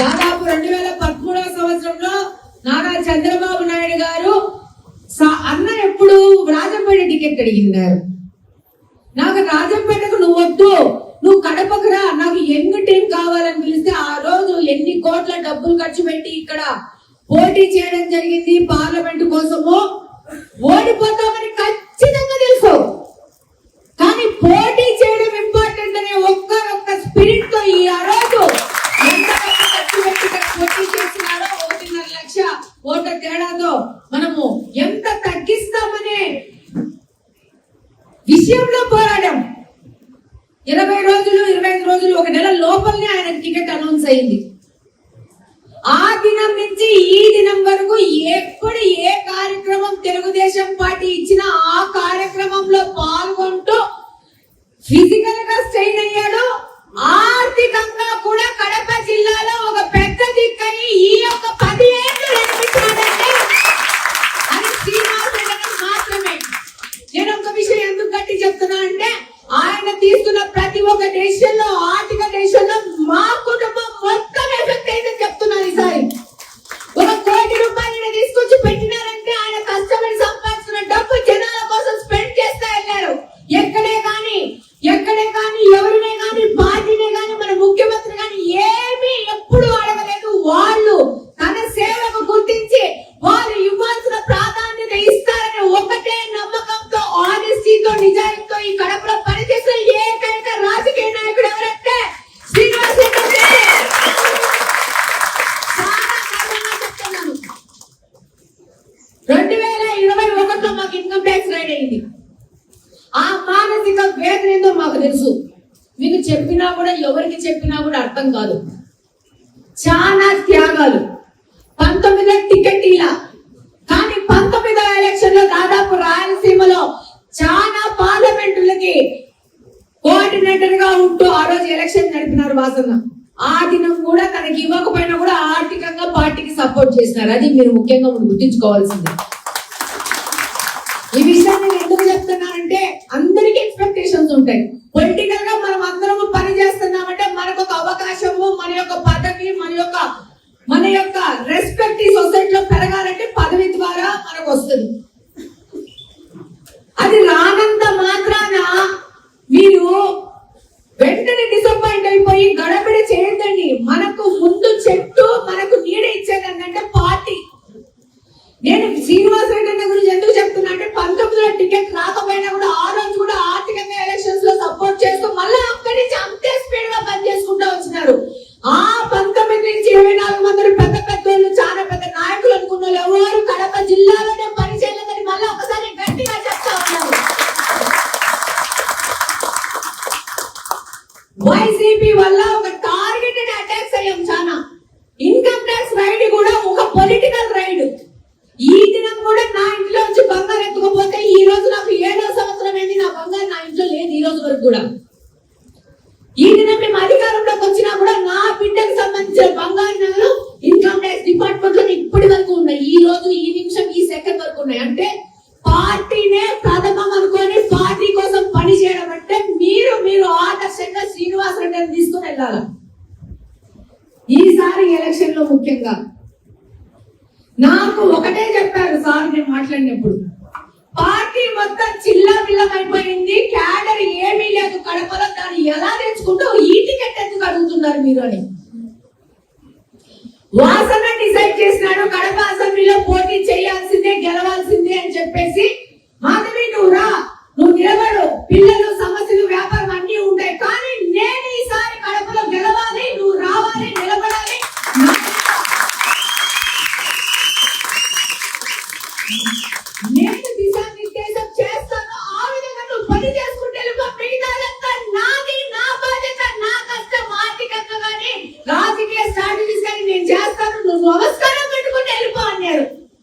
దాదాపు రెండు వేల పదమూడవ సంవత్సరంలో నారా చంద్రబాబు నాయుడు గారు సా- అన్న ఎప్పుడు రాజంపేట టికెట్ అడిగినారు. నాకు రాజంపేటకు నువ్వు వద్దు నువ్వు కడపకు రా నాకు యంగ్ టీం కావాలని పిలిస్తే ఆ రోజు ఎన్ని కోట్ల డబ్బులు ఖర్చు పెట్టి ఇక్కడ పోటీ చేయడం జరిగింది పార్లమెంట్ కోసము. ఓడిపోతామని ఖచ్చితంగా తెలుసు. కానీ పోటీ చేయడం ఇంపార్టెంట్ అనే ఒక్క ఒక్క స్పిరిట్తో ఈ ఆ రోజు ఎంత డబ్బు ఖర్చు పెట్టి ఇక్కడ పోటీ చేసినారో ఒకటిన్నర లక్ష ఓట్ల తేడాతో మనము ఎంత తగ్గిస్తామనే విషయంలో పోరాడం. ఇరవై రోజులు ఇరవై ఐదు రోజులు ఒక నెల లోపలనే ఆయన టికెట్ అనౌన్స్ అయింది. ఆ దినం నుంచి ఈ దినం వరకు ఎప్పుడు ఏ కార్యక్రమం తెలుగుదేశం పార్టీ ఇచ్చిన ఆ కార్యక్రమంలో పాల్గొంటూ ఫిజికల్గా స్ట్రెయిన్ అయ్యాడు ఆర్థికంగా కూడా కడప జిల్లాలో ఒక పెద్ద దిక్కని ఈ యొక్క పది ఏళ్ళు నడిపించాడంటే అది శ్రీనివాస్ రెడ్డి గారు మాత్రమే నేను ఒక విషయం ఎందుకు గట్టి చెప్తున్నా అంటే ఆయన తీసుకున్న ప్రతి ఒక్క డెసిషన్లో ఆర్థిక డెసిషన్లో మా కుటుంబం మొత్తం ఎఫెక్ట్ అయిందని చెప్తున్నాను ఈసారి ఒక కోటి రూపాయలు ఈయన తీసుకొచ్చి పెట్టినారంటే ఆయన కష్టపడి సంపాదించిన డబ్బు జనాల కోసం స్పెండ్ చేస్తా వెళ్ళారు ఎక్కడే కానీ ఎక్కడే కానీ ఎవరినే కానీ పార్టీనే కానీ మన ముఖ్యమంత్రి కానీ ఏమీ ఎప్పుడు అడగలేదు వాళ్ళు తన సేవకు గుర్తించి వాళ్ళు ఇవ్వాల్సిన ప్రాధాన్యత ఇస్తారనే ఒకటే నమ్మకంతో ఆనెస్టీతో నిజాయితీతో ఈ కడపలో పనిచేసే ఏకైక రాజకీయ నాయకుడు ఎవరంటే శ్రీనివాస్ రెడ్డి గారే. చాలా గర్వంగా చెప్తున్నాను రెండు వేల ఇరవై ఒకటిలో మాకు ఇన్కమ్ ట్యాక్స్ రైడ్ అయింది ఆ మానసిక వేదన ఏందో మాకు తెలుసు. మీకు చెప్పినా కూడా ఎవరికి చెప్పినా కూడా అర్థం కాదు. చాలా త్యాగాలు. పంతొమ్మిదో టికెట్ ఇలా కానీ పంతొమ్మిదో ఎలక్షన్లో దాదాపు రాయలసీమలో చాలా పార్లమెంటులకి కోఆర్డినేటర్గా ఉంటూ ఆ రోజు ఎలక్షన్ నడిపినారు వాసన్న. ఆ దినం కూడా తనకి ఇవ్వకపోయినా కూడా ఆర్థికంగా పార్టీకి సపోర్ట్ చేసినారు. అది మీరు ముఖ్యంగా మీరు గుర్తుంచుకోవాల్సింది ఈ విషయాన్ని నేను ఎందుకు అంటే అందరికీ ఎక్స్పెక్టేషన్స్ ఉంటాయి. పొలిటికల్గా మనం అందరం పని చేస్తున్నామంటే మనకు ఒక అవకాశము మన యొక్క పదవి మన యొక్క మన యొక్క రెస్పెక్ట్ ఈ సొసైటీలో పెరగాలంటే పదవి ద్వారా మనకు వస్తుంది. అది రానంత మాత్రాన మీరు వెంటనే డిసప్పాయింట్ అయిపోయి గడబడి చేయొద్దండి. మనకు ముందు చెట్టు మనకు నీడ ఇచ్చేదంటే పార్టీ. నేను శ్రీనివాస్ రెడ్డి గురించి ఎందుకు ఈ దినం మేము అధికారంలోకి వచ్చినా కూడా నా బిడ్డకు సంబంధించిన బంగారు నగలు ఇన్కమ్ ట్యాక్స్ డిపార్ట్మెంట్లో ఇప్పటి వరకు ఉన్నాయి. ఈ రోజు ఈ నిమిషం ఈ సెకండ్ వరకు ఉన్నాయి. అంటే పార్టీనే ప్రథమం అనుకొని పార్టీ కోసం పని చేయడం అంటే మీరు మీరు ఆదర్శంగా శ్రీనివాస్ రెడ్డిని తీసుకుని వెళ్ళాలి? ఈసారి ఎలక్షన్లో ముఖ్యంగా. నాకు ఒకటే చెప్పారు సార్ నేను మాట్లాడినప్పుడు. పార్టీ మొత్తం చిల్లా అయిపోయింది క్యాడర్ ఏమీ లేదు కడపలో. దాన్ని ఎలా తెచ్చుకుంటూ ఈ టికెట్ ఎందుకు అడుగుతున్నారు మీరు అని. వాసన డిసైడ్ చేసినాడు. కడప అసెంబ్లీలో పోటీ చేయాల్సిందే గెలవాల్సిందే అని చెప్పేసి మాధవి నువ్వు రా.